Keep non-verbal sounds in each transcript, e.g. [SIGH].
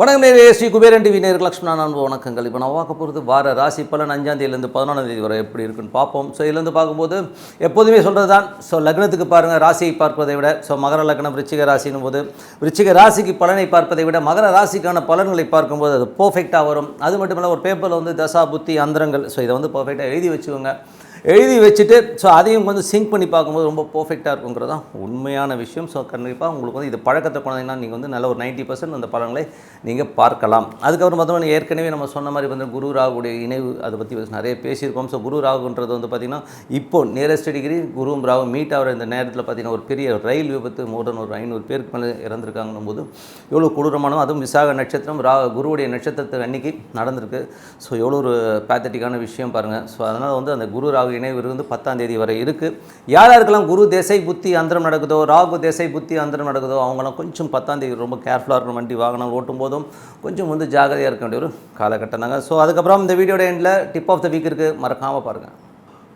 வணக்கம் நேரே ஸ்ரீ குபேரன் டிவி நேருக்கு லக்ஷ்மணா அன்பு வணக்கங்கள். இப்போ நான் பார்க்க போகிறது வார ராசி பலன் அஞ்சாந்தேதியிலேருந்து பதினொன்றாம் தேதி வரை எப்படி இருக்குன்னு பார்ப்போம். ஸோ இதுலேருந்து பார்க்கும்போது எப்போதுமே சொல்கிறது தான். ஸோ லக்னத்துக்கு பாருங்கள் ராசியை பார்ப்பதை விட ஸோ மகர லக்னம் விருச்சிக ராசினும் போது விருச்சிக ராசிக்கு பலனை பார்ப்பதை விட மகர ராசிக்கான பலன்களை பார்க்கும்போது அது பர்ஃபெக்டாக வரும். அது மட்டும் இல்லை ஒரு பேப்பரில் வந்து தசா புத்தி அந்தரங்கள் ஸோ இதை வந்து பர்ஃபெக்டாக எழுதி வச்சுக்கோங்க. எழுதி வச்சுட்டு ஸோ அதையும் வந்து சிங்க் பண்ணி பார்க்கும்போது ரொம்ப பர்ஃபெக்டாக இருக்குங்கிறது தான் உண்மையான விஷயம். ஸோ கண்டிப்பாக உங்களுக்கு வந்து இது பழக்கத்தை கொண்டீங்கன்னா நீங்கள் வந்து நல்ல ஒரு நைன்ட்டி பர்சன்ட் அந்த படங்களை நீங்கள் பார்க்கலாம். அதுக்கப்புறம் பார்த்தோம்னா ஏற்கனவே நம்ம சொன்ன மாதிரி வந்து குரு ராகுடைய இணைவு அதை பற்றி நிறைய பேசியிருக்கோம். ஸோ குரு ராகுன்றது வந்து பார்த்திங்கன்னா இப்போ நியரஸ்ட் டிகிரி குருவும் ராகு மீட் ஆகிற இந்த நேரத்தில் பார்த்திங்கன்னா ஒரு பெரிய ரயில் விபத்து மோர் ஒரு ஐநூறு பேருக்கு மேலே இறந்துருக்காங்கன்னும் போது எவ்வளோ கொடூரமான அதுவும் விசாக நட்சத்திரம் ரா குருவுடைய நட்சத்திரத்துக்கு அன்னைக்கு நடந்திருக்கு. ஸோ எவ்வளோ ஒரு பேத்தட்டிக்கான விஷயம் பாருங்கள் ஸோ அதனால் வந்து அந்த குரு ராகு இணைவு வந்து பத்தாம் தேதி வரை இருக்குது யார் யாருக்கெல்லாம் குரு தேசை புத்தி அந்தரம் நடக்குதோ ராகு தேசை புத்தி அந்தரம் நடக்குதோ அவங்களாம் கொஞ்சம் பத்தாம் தேதி ரொம்ப கேர்ஃபுல்லாக இருக்கணும். வண்டி வாகனம் ஓட்டும் போதும் கொஞ்சம் வந்து ஜாகிரதையாக இருக்க வேண்டிய ஒரு காலகட்டம் தாங்க. ஸோ அதுக்கப்புறம் இந்த வீடியோட எண்டில் டிப் ஆஃப் த வீக் இருக்குது மறக்காமல் பாருங்கள்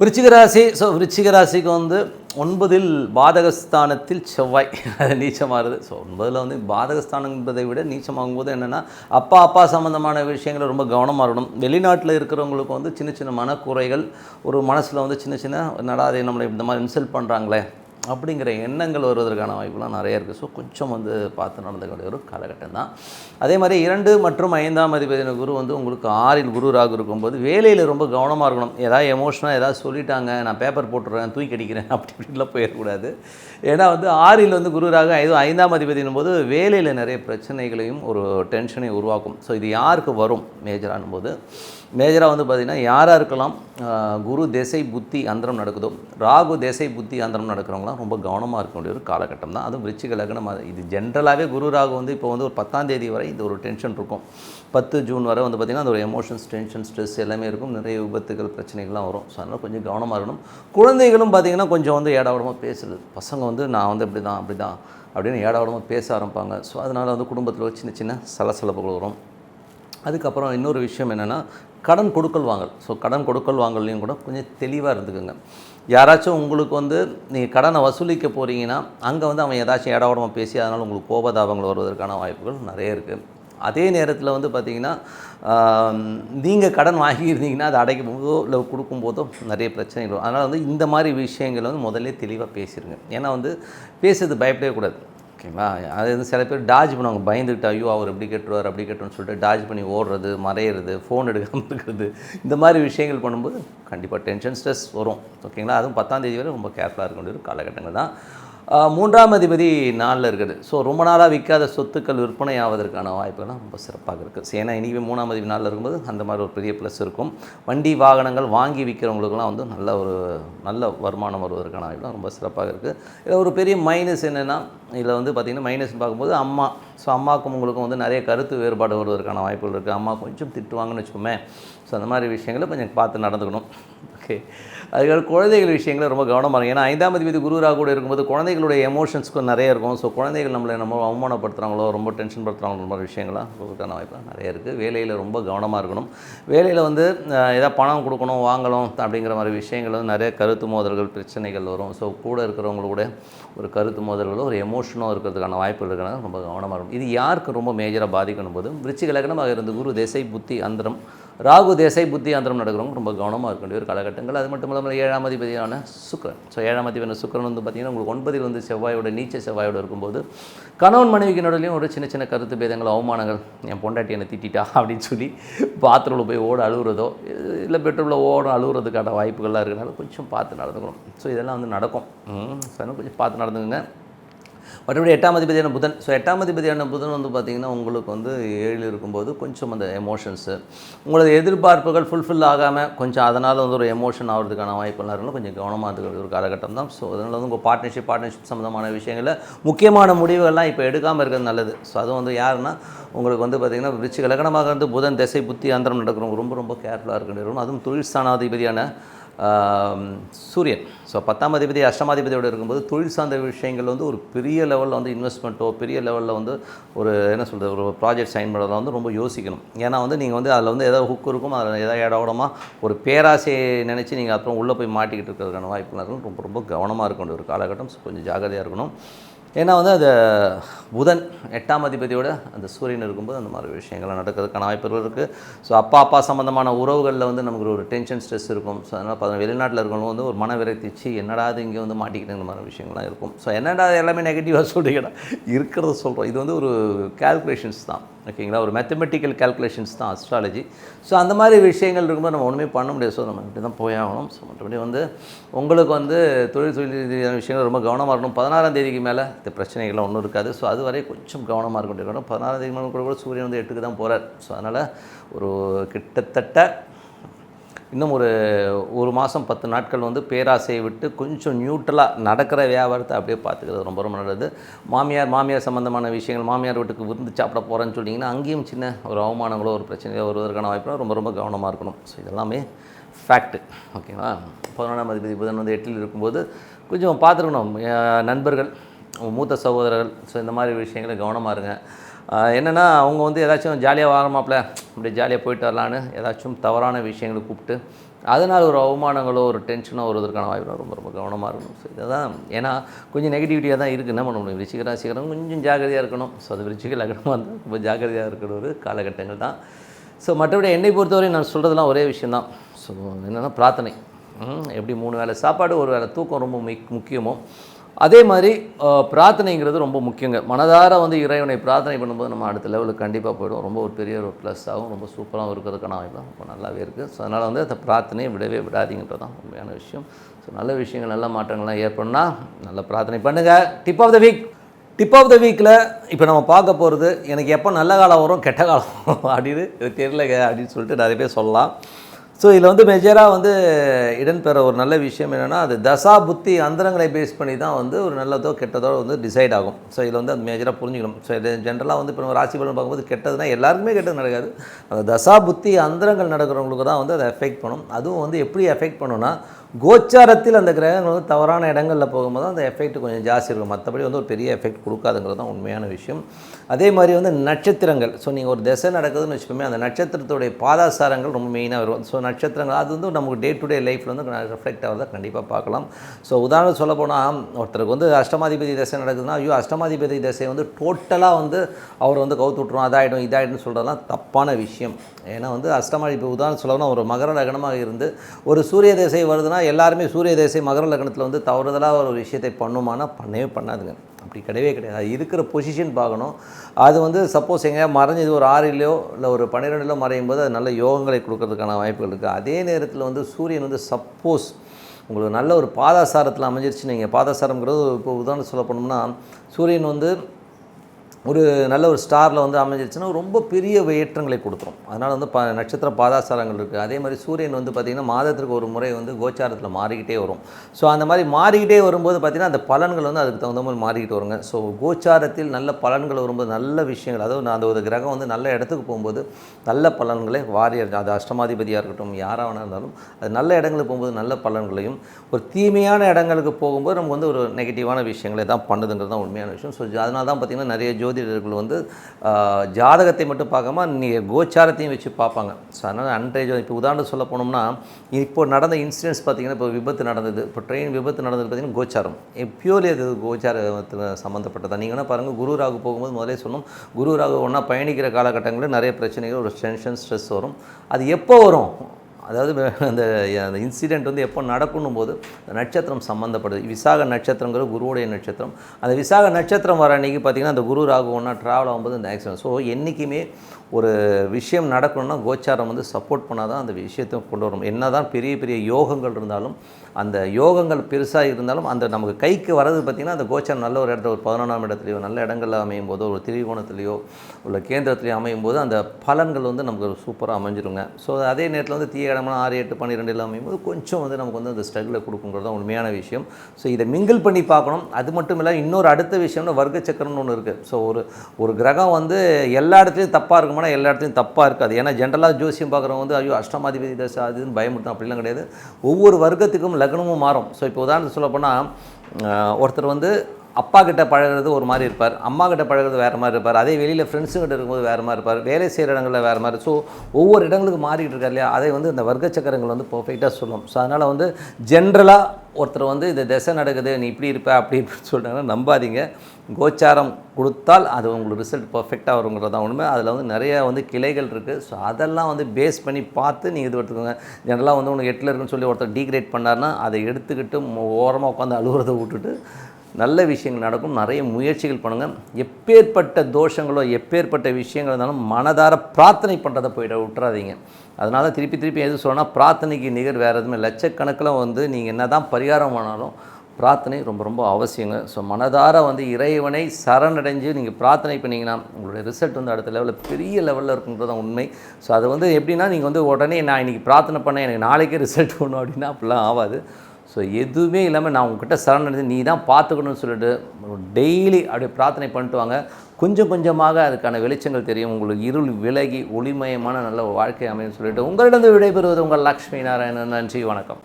விருச்சிகராசி ஸோ விருச்சிகராசிக்கு வந்து ஒன்பதில் பாதகஸ்தானத்தில் செவ்வாய். [LAUGHS] அது நீச்சமாகுது. ஸோ ஒன்பதில் வந்து பாதகஸ்தானங்கிறதை விட நீச்சமாகும் போது என்னென்னா அப்பா அப்பா சம்மந்தமான விஷயங்களை ரொம்ப கவனமாக இருக்கணும். வெளிநாட்டில் இருக்கிறவங்களுக்கு வந்து சின்ன சின்ன மனக்குறைகள் ஒரு மனசில் வந்து சின்ன சின்ன நடாதே நம்மளை இந்த மாதிரி இன்சல்ட் பண்ணுறாங்களே அப்படிங்கிற எண்ணங்கள் வருவதற்கான வாய்ப்புலாம் நிறைய இருக்குது. ஸோ கொஞ்சம் வந்து பார்த்து நடந்துக்கூடிய ஒரு காலகட்டம் தான். அதே மாதிரி இரண்டு மற்றும் ஐந்தாம் அதிபதியான குரு வந்து உங்களுக்கு ஆறில் குரு ராகு இருக்கும்போது வேலையில் ரொம்ப கவனமாக இருக்கணும். ஏதாவது எமோஷனாக ஏதாவது சொல்லிட்டாங்க நான் பேப்பர் போட்டுறேன் தூக்கி அடிக்கிறேன் அப்படி இப்படிலாம் போயிடக்கூடாது. ஏன்னா வந்து ஆறில் வந்து குரு ராகு ஐந்து ஐந்தாம் அதிபதினும் போது வேலையில் நிறைய பிரச்சனைகளையும் ஒரு டென்ஷனையும் உருவாக்கும். ஸோ இது யாருக்கு வரும்? மேஜரானும் போது மேஜராக வந்து பார்த்திங்கன்னா யாராக இருக்கலாம் குரு திசை புத்தி அந்தரம் நடக்குதோ ராகு திசை புத்தி அந்தரம் நடக்கிறவங்களாம் ரொம்ப கவனமாக இருக்க வேண்டிய ஒரு காலகட்டம் தான். அதுவும் விருச்சிக லக்னம் இது ஜென்ரலாகவே குரு ராகு வந்து இப்போ வந்து ஒரு பத்தாம் தேதி வரை இது ஒரு டென்ஷன் இருக்கும். பத்து ஜூன் வரை வந்து பார்த்திங்கன்னா அந்த ஒரு எமோஷன்ஸ் டென்ஷன் ஸ்ட்ரெஸ் எல்லாமே இருக்கும். நிறைய விபத்துகள் பிரச்சனைகள்லாம் வரும். ஸோ அதனால் கொஞ்சம் கவனமாக இருக்கணும். குழந்தைகளும் பார்த்திங்கன்னா கொஞ்சம் வந்து ஏடாவிடமாக பேசுது. பசங்க வந்து நான் வந்து இப்படி தான் அப்படி தான் அப்படின்னு ஏடாவிடமாக பேச ஆரம்பிப்பாங்க. ஸோ அதனால் வந்து குடும்பத்தில் ஒரு சின்ன சின்ன சலசலப்புகள் வரும். அதுக்கப்புறம் இன்னொரு விஷயம் என்னென்னா கடன் கொடுக்கல் வாங்கல். ஸோ கடன் கொடுக்கல் வாங்கல்லையும் கூட கொஞ்சம் தெளிவாக இருந்துக்குங்க. யாராச்சும் உங்களுக்கு வந்து நீங்கள் கடனை வசூலிக்க போகிறீங்கன்னா அங்கே வந்து அவன் ஏதாச்சும் ஏடாவிடமாக பேசி அதனால் உங்களுக்கு கோபதாபங்கள் வருவதற்கான வாய்ப்புகள் நிறைய இருக்குது அதே நேரத்தில் வந்து பார்த்திங்கன்னா நீங்கள் கடன் வாங்கியிருந்தீங்கன்னா அதை அடைக்கும் போதோ இல்லை கொடுக்கும்போதோ நிறைய பிரச்சனைகள் வரும். அதனால் வந்து இந்த மாதிரி விஷயங்கள் வந்து முதல்ல தெளிவாக பேசிடுங்க ஏன்னா வந்து பேசுறது பயப்படவே கூடாது. ஓகேங்களா? அது வந்து சில பேர் டாஜ் பண்ணுவாங்க. பயந்துக்கிட்டு ஐயோ அவர் எப்படி கட்டுவார் அப்படி கட்டுன்னு சொல்லிட்டு டாஜ் பண்ணி ஓடுறது மறையிறது ஃபோன் எடுக்காமல் இருக்கிறது. இந்த மாதிரி விஷயங்கள் பண்ணும்போது கண்டிப்பாக டென்ஷன் ஸ்ட்ரெஸ் வரும். ஓகேங்களா? அதுவும் பத்தாம் தேதி வரை ரொம்ப கேர்ஃபுல்லாக இருக்க வேண்டிய ஒரு காலகட்டங்கள் தான். மூன்றாம் அதிபதி நாளில் இருக்குது. ஸோ ரொம்ப நாளாக விற்காத சொத்துக்கள் விற்பனை ஆவதற்கான வாய்ப்புகள்லாம் ரொம்ப சிறப்பாக இருக்குது ஏன்னா இனிமே மூணாம் அதிபதி நாளில் இருக்கும்போது அந்த மாதிரி ஒரு பெரிய ப்ளஸ் இருக்கும். வண்டி வாகனங்கள் வாங்கி விற்கிறவங்களுக்குலாம் வந்து நல்ல ஒரு நல்ல வருமானம் வருவதற்கான வாய்ப்புலாம் ரொம்ப சிறப்பாக இருக்குது இதில் ஒரு பெரிய மைனஸ் என்னென்னா இதில் வந்து பார்த்திங்கன்னா மைனஸ் பார்க்கும்போது அம்மா ஸோ அம்மாவுக்கும் உங்களுக்கும் வந்து நிறைய கருத்து வேறுபாடு வருவதற்கான வாய்ப்புகள் இருக்குது அம்மா கொஞ்சம் திட்டுவாங்கன்னு வச்சுக்கோமே. ஸோ அந்த மாதிரி விஷயங்களை கொஞ்சம் பார்த்து நடந்துக்கணும். ஓகே அதுக்காக குழந்தைகள் விஷயங்களை ரொம்ப கவனமாக இருக்கும் ஏன்னா ஐந்தாம் அதிபதி குருராக கூட இருக்கும்போது குழந்தைகளுடைய எமோஷன்ஸ்க்கும் நிறைய இருக்கும். ஸோ குழந்தைகள் நம்மளை நம்ம அவமானப்படுத்துகிறாங்களோ ரொம்ப டென்ஷன் படுத்துகிறாங்களோ மாதிரி விஷயங்கள்லாம் கொடுக்கான வாய்ப்பு நிறைய இருக்குது வேலையில் ரொம்ப கவனமாக இருக்கணும். வேலையில் வந்து எதாவது பணம் கொடுக்கணும் வாங்கணும் அப்படிங்கிற மாதிரி விஷயங்கள் வந்து நிறைய கருத்து மோதல்கள் பிரச்சனைகள் வரும். ஸோ கூட இருக்கிறவங்க கூட ஒரு கருத்து மோதல்களோ ஒரு எமோஷனோ இருக்கிறதுக்கான வாய்ப்புகள் இருக்கிறனால ரொம்ப கவனமாக இருக்கும் இது யாருக்கு ரொம்ப மேஜராக பாதிக்கணும் போது விருச்சிக லக்னமாக இருந்து குரு தேசை புத்தி அந்தரம் ராகு தேசை புத்தி அந்தரம் நடக்கிறவங்க ரொம்ப கவனமாக இருக்க வேண்டிய ஒரு காலகட்டங்கள். அது மட்டும் இல்லாமல் ஏழாம் அதிபதியான சுக்கிரன். ஸோ ஏழாம் அதிபதியான சுக்கிரன் வந்து பார்த்திங்கன்னா உங்களுக்கு ஒன்பதில் வந்து செவ்வாயோட நீச்ச செவ்வாயோட இருக்கும்போது கணவன் மனைவிக்கு நடுவிலையும் ஒரு சின்ன சின்ன கருத்து பேதங்கள் அவமானங்கள் என் பொண்டாட்டி என்னை திட்டிட்டா அப்படின்னு சொல்லி பாத்ரூமில் போய் ஓட அழுகுறதோ இல்லை பெட்ரூமில் ஓடும் அழுகுறதுக்கான வாய்ப்புகள்லாம் இருக்கிறனால கொஞ்சம் பார்த்து நடந்துக்கணும். ஸோ இதெல்லாம் வந்து நடக்கும். ஸோ கொஞ்சம் பார்த்து நடந்துக்கோங்க. மற்றபடி எட்டாம் அதிபதியான புதன். ஸோ எட்டாம் அதிபதியான புதன் வந்து பார்த்திங்கன்னா உங்களுக்கு வந்து ஏழில் இருக்கும்போது கொஞ்சம் அந்த எமோஷன்ஸு உங்களது எதிர்பார்ப்புகள் ஃபுல்ஃபில் ஆகாமல் கொஞ்சம் அதனால் வந்து ஒரு எமோஷன் ஆகிறதுக்கான வாய்ப்பெல்லாம் இருக்கணும் கொஞ்சம் கவனமாக இருக்கிற ஒரு காலகட்டம் தான். ஸோ அதனால் வந்து உங்கள் பார்ட்னர்ஷிப் பார்ட்னர்ஷிப் சம்மந்தமான விஷயங்களில் முக்கியமான முடிவுகள்லாம் இப்போ எடுக்காமல் இருக்கிறது நல்லது. ஸோ அதுவும் வந்து யாருன்னா உங்களுக்கு வந்து பார்த்திங்கன்னா விருச்சிக லக்னமாக இருந்து புதன் திசை புத்தி அந்தரம் நடக்கிறவங்க ரொம்ப ரொம்ப கேர்ஃபுல்லாக இருக்க அதுவும் தொழில் ஸ்தானாதிபதியான சூரியன். ஸோ பத்தாம் அதிபதி அஷ்டமாதிபதியோடு இருக்கும்போது தொழில் சார்ந்த விஷயங்கள் வந்து ஒரு பெரிய லெவலில் வந்து இன்வெஸ்ட்மெண்ட்டோ பெரிய லெவலில் வந்து ஒரு என்ன சொல்கிறது ஒரு ப்ராஜெக்ட் சைன் பண்ணுறதுல வந்து ரொம்ப யோசிக்கணும். ஏன்னா வந்து நீங்கள் வந்து அதில் வந்து ஏதாவது ஹுக் இருக்கும் அதில் ஏதாவது இடோடமாக ஒரு பேராசையை நினச்சி நீங்கள் அப்புறம் உள்ளே போய் மாட்டிக்கிட்டு இருக்கிறதுக்கான வாய்ப்புகள் இருக்கும் ரொம்ப ரொம்ப கவனமாக இருக்கணும். ஒரு காலகட்டம் கொஞ்சம் ஜாகிரதையாக இருக்கணும். ஏன்னா வந்து அது புதன் எட்டாம் அதிபதியோட அந்த சூரியன் இருக்கும்போது அந்த மாதிரி விஷயங்கள்லாம் நடக்கிறதுக்கான வாய்ப்புகள் இருக்குது ஸோ அப்பா அப்பா சம்மந்தமான உறவுகளில் வந்து நமக்கு ஒரு டென்ஷன் ஸ்ட்ரெஸ் இருக்கும். ஸோ அதனால் பார்த்தா வெளிநாட்டில் இருக்கவங்க வந்து ஒரு மன விரக்திச்சு என்னடா இது இங்கே வந்து மாட்டிக்கிட்டுங்கிற மாதிரி விஷயங்கள்லாம் இருக்கும். ஸோ என்னடா எல்லாமே நெகட்டிவாக சொல்கிறீங்கன்னா இருக்கிறத சொல்கிறோம் இது வந்து ஒரு கால்குலேஷன்ஸ் தான். ஓகேங்களா ஒரு மேத்தமெட்டிக்கல் கால்குலேஷன்ஸ் தான் அஸ்ட்ராலஜி ஸோ அந்த மாதிரி விஷயங்கள் இருக்கும்போது நம்ம ஒன்றுமே பண்ண முடியாது. ஸோ நம்ம இப்படி தான் போயாகணும் ஸோ மற்றபடி வந்து உங்களுக்கு வந்து தொழில் தொழில் ரீதியான விஷயங்கள் ரொம்ப கவனமாக இருக்கணும். பதினாறாம் தேதிக்கு மேலே அந்த பிரச்சனைகள்லாம் ஒன்றும் இருக்காது. ஸோ அது வரை கொஞ்சம் கவனமாக இருக்க வேண்டியிருக்கணும் பதினாறாம் தேதி கூட கூட சூரியன் வந்து எட்டுக்கு தான் போகிறார் ஸோ அதனால் ஒரு கிட்டத்தட்ட இன்னும் ஒரு ஒரு மாதம் பத்து நாட்கள் வந்து பேராசையை விட்டு கொஞ்சம் நியூட்ரலாக நடக்கிற வியாபாரத்தை அப்படியே பார்த்துக்கிறது ரொம்ப ரொம்ப நல்லது. மாமியார் மாமியார் சம்மந்தமான விஷயங்கள் மாமியார் வீட்டுக்கு விருந்து சாப்பிட போகிறேன்னு சொன்னிங்கன்னா அங்கேயும் சின்ன ஒரு அவமானங்களோ ஒரு பிரச்சனையோ வருவதற்கான வாய்ப்புனா ரொம்ப ரொம்ப கவனமாக இருக்கணும். ஸோ இதெல்லாமே ஃபேக்ட்டு ஓகேவா பதினொன்றாம் அதிபதி புதன் வந்து எட்டில் இருக்கும்போது கொஞ்சம் பார்த்துருக்கணும். நண்பர்கள் மூத்த சகோதரர்கள் ஸோ இந்த மாதிரி விஷயங்களை கவனமாக இருங்க. என்னென்னா அவங்க வந்து ஏதாச்சும் ஜாலியாக வாங்கமாப்பில் அப்படியே ஜாலியாக போயிட்டு வரலான்னு ஏதாச்சும் தவறான விஷயங்களை கூப்பிட்டு அதனால் ஒரு அவமானங்களோ ஒரு டென்ஷனோ வருவதற்கான வாய்ப்பு ரொம்ப ரொம்ப கவனமாக இருக்கணும். ஸோ இதுதான். ஏன்னா கொஞ்சம் நெகட்டிவிட்டியாக தான் இருக்குது என்ன பண்ண முடியும் விருச்சிக ராசிக்காரங்க கொஞ்சம் ஜாக்கிரதையாக இருக்கணும். ஸோ அது விருச்சிக லக்னமாக இருந்தால் ரொம்ப ஜாக்கிரதையாக இருக்கிற ஒரு காலகட்டங்கள் தான். ஸோ மற்றபடி என்னை பொறுத்தவரை நான் சொல்கிறதுலாம் ஒரே விஷயந்தான் ஸோ என்னென்னா பிரார்த்தனை. எப்படி மூணு வேளை சாப்பாடு ஒரு வேளை தூக்கம் ரொம்ப முக்கியமோ அதே மாதிரி பிரார்த்தனைங்கிறது ரொம்ப முக்கியங்க. மனதார வந்து இறைவனை பிரார்த்தனை பண்ணும்போது நம்ம அடுத்த லெவலுக்கு கண்டிப்பாக போயிடும் ரொம்ப ஒரு பெரிய ஒரு ப்ளஸ் ஆகும். ரொம்ப சூப்பராகவும் இருக்கிறதுக்கான வாய்ப்பு ரொம்ப நல்லாவே இருக்குது ஸோ அதனால் வந்து அந்த பிரார்த்தனையை விடவே விடாதீங்கன்றது தான் உண்மையான விஷயம். ஸோ நல்ல விஷயங்கள் நல்ல மாற்றங்கள்லாம் ஏற்படணும்னா நல்ல பிரார்த்தனை பண்ணுங்கள் tip of the week tip of the வீக்கில் இப்போ நம்ம பார்க்க போகிறது எனக்கு எப்போ நல்ல காலம் வரும் கெட்ட காலம் வரும் அப்படின்னு இது தெரியல அப்படின்னு சொல்லிட்டு நிறைய பேர் சொல்லலாம். ஸோ இதில் வந்து மேஜராக வந்து இடம்பெற ஒரு நல்ல விஷயம் என்னென்னா அது தசா புத்தி அந்தரங்களை பேஸ் பண்ணி தான் வந்து ஒரு நல்லதோ கெட்டதோ வந்து டிசைட் ஆகும். ஸோ இதில் வந்து அது மேஜராக புரிஞ்சுக்கணும். ஸோ இது ஜென்ரலாக வந்து இப்போ நம்ம ராசி பலன் பார்க்கும்போது கெட்டதுனா எல்லாருக்குமே கெட்டது நடக்காது. அந்த தசா புத்தி அந்தரங்கள் நடக்கிறவங்களுக்கு தான் வந்து அதை எஃபெக்ட் பண்ணும். அதுவும் வந்து எப்படி எஃபெக்ட் பண்ணுன்னா கோச்சாரத்தில் அந்த கிரகங்கள் வந்து தவறான இடங்களில் போகும்போது அந்த எஃபெக்ட் கொஞ்சம் ஜாஸ்தி இருக்கும். மற்றபடி வந்து ஒரு பெரிய எஃபெக்ட் கொடுக்காதுங்கிறது தான் உண்மையான விஷயம். அதே மாதிரி வந்து நட்சத்திரங்கள். ஸோ நீங்கள் ஒரு திசை நடக்குதுன்னு வச்சுக்கோமே அந்த நட்சத்திரத்துடைய பாதாசாரங்கள் ரொம்ப மெயினாக வரும். ஸோ நட்சத்திரங்கள் அது வந்து நமக்கு டே டு டே லைஃப்பில் வந்து ரிஃப்ளெக்ட் ஆகிறத கண்டிப்பாக பார்க்கலாம். ஸோ உதாரணம் சொல்ல போனால் ஒருத்தருக்கு வந்து அஷ்டமாதிபதி திசை நடக்குதுன்னா ஐயோ அஷ்டமாதிபதி திசை வந்து டோட்டலாக வந்து அவர் வந்து கவுத்து விட்ருவோம் அதாயிடும் இதாயிடும்னு சொல்கிறதெல்லாம் தப்பான விஷயம். ஏன்னா வந்து அஷ்டமாதி உதாரணம் சொல்லப்போனால் ஒரு மகர லக்னமாக இருந்து ஒரு சூரிய திசை வருதுன்னா எல்லாருமே சூரிய திசை மகர லக்னத்தில் வந்து தவறுதலாக ஒரு விஷயத்தை பண்ணுமானா பண்ணவே பண்ணாதுங்க. அப்படி கிடையவே கிடையாது. அது இருக்கிற பொசிஷன் பார்க்கணும். அது வந்து சப்போஸ் எங்கேயா மறைஞ்சது ஒரு ஆறிலையோ இல்லை ஒரு பன்னிரெண்டுலையோ மறையும் போது அது நல்ல யோகங்களை கொடுக்கறதுக்கான வாய்ப்புகள் இருக்குது அதே நேரத்தில் வந்து சூரியன் வந்து சப்போஸ் உங்களுக்கு நல்ல ஒரு பாதாசாரத்தில் அமைஞ்சிருச்சு நீங்கள் பாதாசாரங்கிறது இப்போ உதாரணம் சொல்ல போனோம்னா சூரியன் வந்து ஒரு நல்ல ஒரு ஸ்டாரில் வந்து அமைஞ்சிருச்சுன்னா ரொம்ப பெரிய ஏற்றங்களை கொடுத்துரும் அதனால் வந்து ப நட்சத்திர பாதாசாரங்கள் இருக்குது அதே மாதிரி சூரியன் வந்து பார்த்திங்கன்னா மாதத்திற்கு ஒரு முறை வந்து கோச்சாரத்தில் மாறிக்கிட்டே வரும். ஸோ அந்த மாதிரி மாறிக்கிட்டே வரும்போது பார்த்திங்கன்னா அந்த பலன்கள் வந்து அதுக்கு தகுந்த மாதிரி மாறிக்கிட்டு வருங்க. ஸோ கோச்சாரத்தில் நல்ல பலன்கள் வரும்போது நல்ல விஷயங்கள் அதாவது அந்த ஒரு கிரகம் வந்து நல்ல இடத்துக்கு போகும்போது நல்ல பலன்களை வாரியர் அது அஷ்டமாதிபதியாக இருக்கட்டும் யாராக வேணா இருந்தாலும் அது நல்ல இடங்களுக்கு போகும்போது நல்ல பலன்களையும் ஒரு தீமையான இடங்களுக்கு போகும்போது நமக்கு வந்து ஒரு நெகட்டிவான விஷயங்களை தான் பண்ணுதுங்கிறது தான் உண்மையான விஷயம். ஸோ அதனால தான் பார்த்திங்கன்னா நிறைய ஜோ ஜோதிடர்கள் வந்து ஜாதகத்தை மட்டும் பார்க்காம நீங்கள் கோச்சாரத்தையும் வச்சு பார்ப்பாங்க. ஸோ அதனால் அன்றைய இப்போ உதாரணம் சொல்ல போனோம்னா இப்போ நடந்த இன்சிடென்ட்ஸ் பார்த்திங்கன்னா இப்போ விபத்து நடந்தது. இப்போ ட்ரெயின் விபத்து நடந்தது பார்த்திங்கன்னா கோச்சாரம். பியூர்லி அது கோச்சாரத்தில் சம்மந்தப்பட்டதான் நீங்கள் வேணால் பாருங்கள் குரு ராகு போகும்போது முதலே சொன்னோம். குரு ராகு ஒன்றா பயணிக்கிற காலகட்டங்களில் நிறைய பிரச்சனைகள் ஒரு டென்ஷன் ஸ்ட்ரெஸ் வரும். அது எப்போ வரும்? அதாவது அந்த அந்த இன்சிடெண்ட் வந்து எப்போ நடக்கணும் போது அந்த நட்சத்திரம் சம்மந்தப்படுது விசாக நட்சத்திரங்கிற குருவுடைய நட்சத்திரம். அந்த விசாக நட்சத்திரம் வர அன்றைக்கி பார்த்திங்கன்னா அந்த குரு ராகு ஒன்றா ட்ராவல் ஆகும்போது அந்த ஆக்சிடென்ட் ஸோ என்றைக்குமே ஒரு விஷயம் நடக்கணும்னா கோச்சாரம் வந்து சப்போர்ட் பண்ணால் தான் அந்த விஷயத்தை கொண்டு வரும். என்ன தான் பெரிய பெரிய யோகங்கள் இருந்தாலும் அந்த யோகங்கள் பெருசாக இருந்தாலும் அந்த நமக்கு கைக்கு வர்றது பார்த்திங்கன்னா அந்த கோச்சாரம் நல்ல ஒரு இடத்துல ஒரு பதினொன்றாம் இடத்துலையோ நல்ல இடங்களில் அமையும் போதோ ஒரு திரிகோணத்துலேயோ உள்ள கேந்திரத்துலேயோ அமையும் போது அந்த பலன்கள் வந்து நமக்கு சூப்பராக அமைஞ்சிருங்க. ஸோ அதே நேரத்தில் வந்து தீய இடமான ஆறு எட்டு பன்னிரெண்டில் அமையும் போது கொஞ்சம் வந்து நமக்கு வந்து அந்த ஸ்ட்ரகிளை கொடுக்குங்கிறது தான் உண்மையான விஷயம். ஸோ இதை மிங்கிள் பண்ணி பார்க்கணும். அது மட்டும் இல்லை இன்னொரு அடுத்த விஷயம்னா வர்க்க சக்கரம்னு ஒன்று இருக்குது ஸோ ஒரு ஒரு கிரகம் வந்து எல்லா இடத்துலையும் தப்பாக இருக்குமா பயமுறுத்தாமல் எல்லா இடத்துலையும் தப்பாக இருக்காது. ஏன்னா ஜென்ரலாக ஜோசியம் பார்க்குறவங்க வந்து ஐயோ அஷ்டமாதிபதி தசை அதுன்னு பயமுறுத்தம் அப்படிலாம் கிடையாது. ஒவ்வொரு வர்க்கத்துக்கும் லக்னமும் மாறும். ஸோ இப்போ உதாரணத்துக்கு சொல்லப்போனால் ஒருத்தர் வந்து அப்பா கிட்ட பழகுறது ஒரு மாதிரி இருப்பார் அம்மா கிட்ட பழகுறது வேறு மாதிரி இருப்பார் அதே வெளியில் ஃப்ரெண்ட்ஸுங்கிட்ட இருக்கும்போது வேறு மாதிரி இருப்பார் வேலை செய்கிற இடங்களில் வேறு மாதிரி. ஸோ ஒவ்வொரு இடங்களுக்கு மாறிக்கிட்டு இருக்கார் இல்லையா? அதை வந்து இந்த வர்க்க சக்கரங்கள் வந்து பர்ஃபெக்டாக சொல்லும். ஸோ அதனால் வந்து ஜென்ரலாக ஒருத்தர் வந்து இந்த திசை நடக்குது நீ இப்படி இருப்ப அப்படி இப்படின்னு சொல்லிட்டாங்கன்னா நம்பாதீங்க. கோச்சாரம் கொடுத்தால் அது உங்களுக்கு ரிசல்ட் பர்ஃபெக்டாக வருங்கிறது தான் உண்மை. அதில் வந்து நிறையா வந்து கிளைகள் இருக்குது ஸோ அதெல்லாம் வந்து பேஸ் பண்ணி பார்த்து நீங்கள் இது எடுத்துக்கோங்க. ஜென்ரலாக வந்து உனக்கு எட்டில் இருக்குன்னு சொல்லி ஒருத்தர் டீக்ரேட் பண்ணார்னா அதை எடுத்துக்கிட்டு ஓரமாக உட்காந்து அழுகுறதை விட்டுட்டு நல்ல விஷயங்கள் நடக்கும் நிறைய முயற்சிகள் பண்ணுங்கள் எப்பேற்பட்ட தோஷங்களோ எப்பேற்பட்ட விஷயங்கள் இருந்தாலும் மனதார பிரார்த்தனை பண்ணுறதை போயிட விட்டுறாதீங்க. அதனால் திருப்பி திருப்பி எது சொன்னால் பிரார்த்தனைக்கு நிகர் வேறு எதுவுமே லட்சக்கணக்கில் வந்து நீங்கள் என்ன தான் பரிகாரம் பண்ணாலும் பிரார்த்தனை ரொம்ப ரொம்ப அவசியங்க. ஸோ மனதார வந்து இறைவனை சரணடைஞ்சு நீங்கள் பிரார்த்தனை பண்ணீங்கன்னா உங்களுடைய ரிசல்ட் வந்து அடுத்த லெவலில் பெரிய லெவலில் இருக்குன்றது தான் உண்மை. ஸோ அது வந்து எப்படின்னா நீங்கள் வந்து உடனே நான் இன்றைக்கி பிரார்த்தனை பண்ணேன் எனக்கு நாளைக்கே ரிசல்ட் வேணும் அப்படின்னா அப்படிலாம் ஆகாது ஸோ எதுவுமே இல்லாமல் நான் உங்ககிட்ட சரணடைந்து நீ தான் பார்த்துக்கணும்னு சொல்லிட்டு டெய்லி அப்படியே பிரார்த்தனை பண்ணிட்டு வாங்க. கொஞ்சம் கொஞ்சமாக அதுக்கான வெளிச்சங்கள் தெரியும். உங்களுக்கு இருள் விலகி ஒளிமயமான நல்ல வாழ்க்கை அமையும் சொல்லிட்டு உங்களிடம் விடைபெறுவது உங்கள் லக்ஷ்மி நாராயணன். நன்றி வணக்கம்.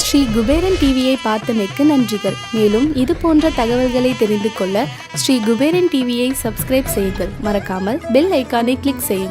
ஸ்ரீ குபேரன் டிவியை பார்த்தமைக்கு நன்றிகள். மேலும் இது போன்ற தகவல்களை தெரிந்து கொள்ள ஸ்ரீ குபேரன் டிவியை சப்ஸ்கிரைப் செய்யுங்கள். மறக்காமல் பெல் ஐக்கானை கிளிக் செய்யுங்கள்.